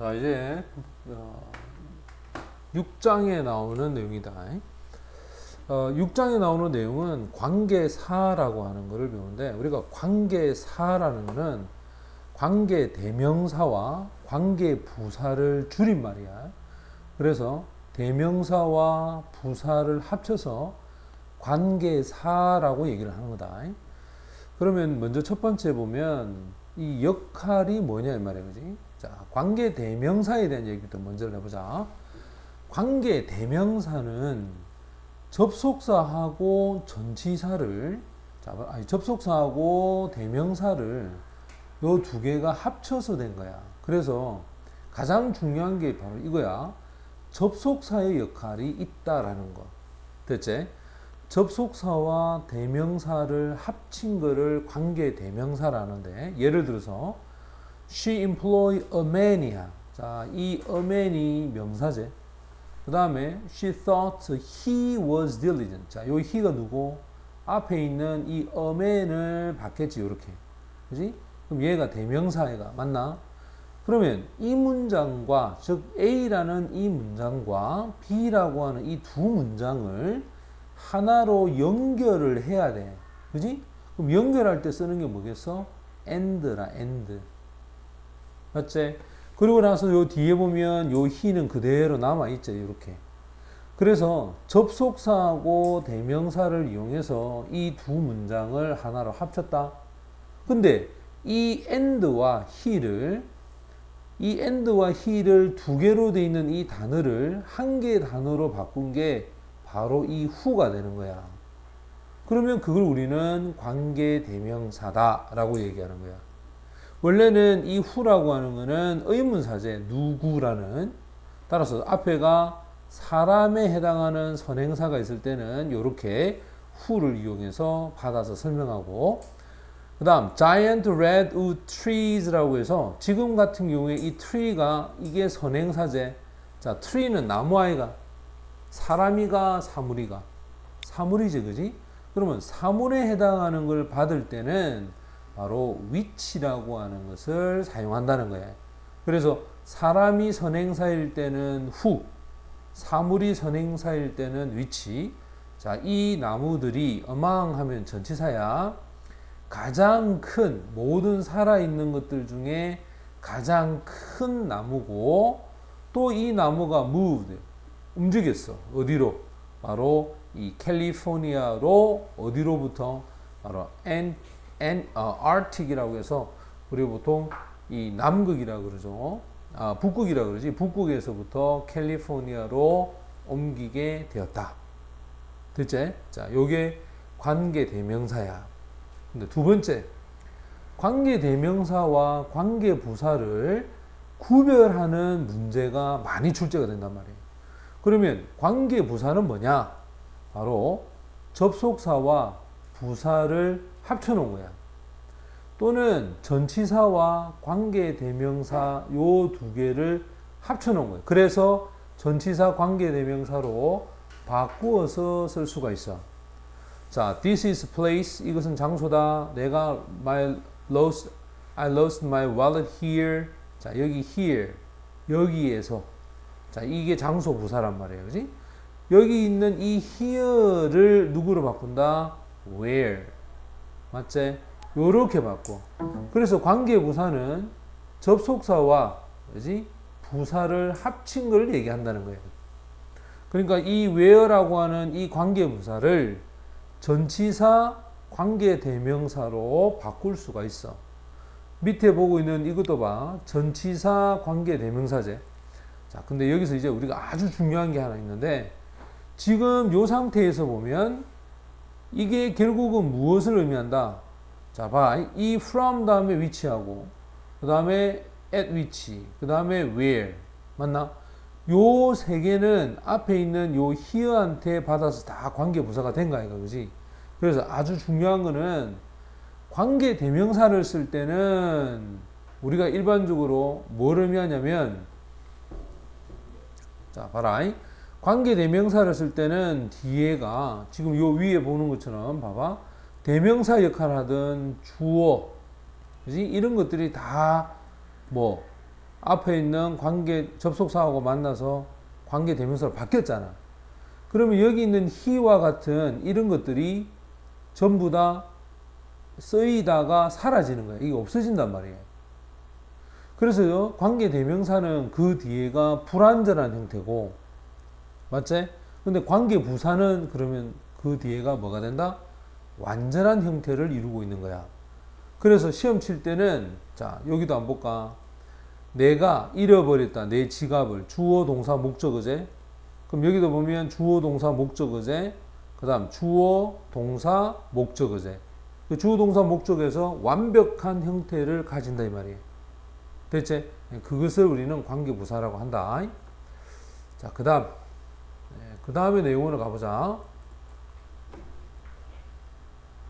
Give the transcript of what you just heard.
자 이제 어, 6장에 나오는 내용이다. 어, 6장에 나오는 내용은 관계사라고 하는 것을 배우는데 우리가 관계사라는 것은 관계 대명사와 관계 부사를 줄임말이야. 그래서 대명사와 부사를 합쳐서 관계사라고 얘기를 하는 거다. 그러면 먼저 첫 번째 보면 이 역할이 뭐냐 이 말이야, 그지? 자, 관계 대명사에 대한 얘기부터 먼저 해보자. 관계 대명사는 접속사하고 전치사를 자, 아니, 접속사하고 대명사를 요 두 개가 합쳐서 된 거야. 그래서 가장 중요한 게 바로 이거야. 접속사의 역할이 있다라는 거. 됐지? 접속사와 대명사를 합친 거를 관계 대명사라는데 예를 들어서 she employed a man이야. 자, 이 a man이 명사제. 그 다음에 she thought he was diligent. 자, 요 he가 누구? 앞에 있는 이 a man을 받겠지, 요렇게. 그지? 그럼 얘가 대명사애가 맞나? 그러면 이 문장과 즉 A라는 이 문장과 B라고 하는 이 두 문장을 하나로 연결을 해야 돼. 그지? 그럼 연결할 때 쓰는 게 뭐겠어? and라, and. 맞지? 그리고 나서 요 뒤에 보면 요 he는 그대로 남아있죠. 이렇게. 그래서 접속사하고 대명사를 이용해서 이 두 문장을 하나로 합쳤다. 근데 이 and와 he를 이 and와 he를 두 개로 돼 있는 이 단어를 한 개의 단어로 바꾼 게 바로 이 who가 되는 거야. 그러면 그걸 우리는 관계 대명사다라고 얘기하는 거야. 원래는 이 who라고 하는 거는 의문사제 누구라는. 따라서 앞에가 사람에 해당하는 선행사가 있을 때는 이렇게 who를 이용해서 받아서 설명하고 그 다음 giant redwood trees라고 해서 지금 같은 경우에 이 tree가 이게 선행사제. 자 tree는 나무아이가 사람이가 사물이가. 사물이지 그지? 그러면 사물에 해당하는 걸 받을 때는 바로 which라고 하는 것을 사용한다는 거예요. 그래서 사람이 선행사일 때는 who 사물이 선행사일 때는 which 자이 나무들이 어망하면 전치사야. 가장 큰 모든 살아있는 것들 중에 가장 큰 나무고 또 이 나무가 moved 움직였어. 어디로? 바로 이 캘리포니아로 어디로부터? 바로 엔, 엔, 어, 아르틱이라고 해서 우리 보통 이 남극이라 그러죠 아, 북극이라 그러지 북극에서부터 캘리포니아로 옮기게 되었다 됐지? 자 요게 관계 대명사야 근데 두 번째, 관계 대명사와 관계 부사를 구별하는 문제가 많이 출제가 된단 말이에요. 그러면 관계 부사는 뭐냐? 바로 접속사와 부사를 합쳐 놓은 거야. 또는 전치사와 관계 대명사 요 두 개를 합쳐 놓은 거예요. 그래서 전치사 관계 대명사로 바꾸어서 쓸 수가 있어. 자, this is place. 이것은 장소다. 내가 my lost, I lost my wallet here. 자, 여기 here. 여기에서. 자, 이게 장소 부사란 말이에요. 그지? 여기 있는 이 here를 누구로 바꾼다? where. 맞지? 요렇게 바꿔. 그래서 관계 부사는 접속사와 그지? 부사를 합친 걸 얘기한다는 거예요. 그러니까 이 where라고 하는 이 관계 부사를 전치사 관계 대명사로 바꿀 수가 있어. 밑에 보고 있는 이것도 봐. 전치사 관계 대명사제. 자, 근데 여기서 이제 우리가 아주 중요한 게 하나 있는데 지금 요 상태에서 보면 이게 결국은 무엇을 의미한다? 자, 봐. 이 from 다음에 위치하고 그 다음에 at which 그 다음에 where 맞나? 요 세 개는 앞에 있는 요 here한테 받아서 다 관계 부사가 된 거야, 그지? 그래서 아주 중요한 거는 관계 대명사를 쓸 때는 우리가 일반적으로 뭘 의미하냐면 자, 봐라. 관계 대명사를 쓸 때는 뒤에가 지금 요 위에 보는 것처럼 봐봐. 대명사 역할을 하든 주어, 그지? 이런 것들이 다 뭐 앞에 있는 관계 접속사하고 만나서 관계 대명사로 바뀌었잖아. 그러면 여기 있는 he와 같은 이런 것들이 전부 다 쓰이다가 사라지는 거야. 이게 없어진단 말이에요. 그래서 관계 대명사는 그 뒤에가 불완전한 형태고, 맞지? 근데 관계 부사는 그러면 그 뒤에가 뭐가 된다? 완전한 형태를 이루고 있는 거야. 그래서 시험 칠 때는 자 여기도 한번 볼까? 내가 잃어버렸다 내 지갑을 주어 동사 목적 어제. 그럼 여기도 보면 주어 동사 목적 어제. 그 다음 주어 동사 목적 어제. 그 주어 동사 목적에서 완벽한 형태를 가진다 이 말이에요. 됐지? 그것을 우리는 관계 부사라고 한다. 자, 그 다음 그 다음에 내용으로 가보자.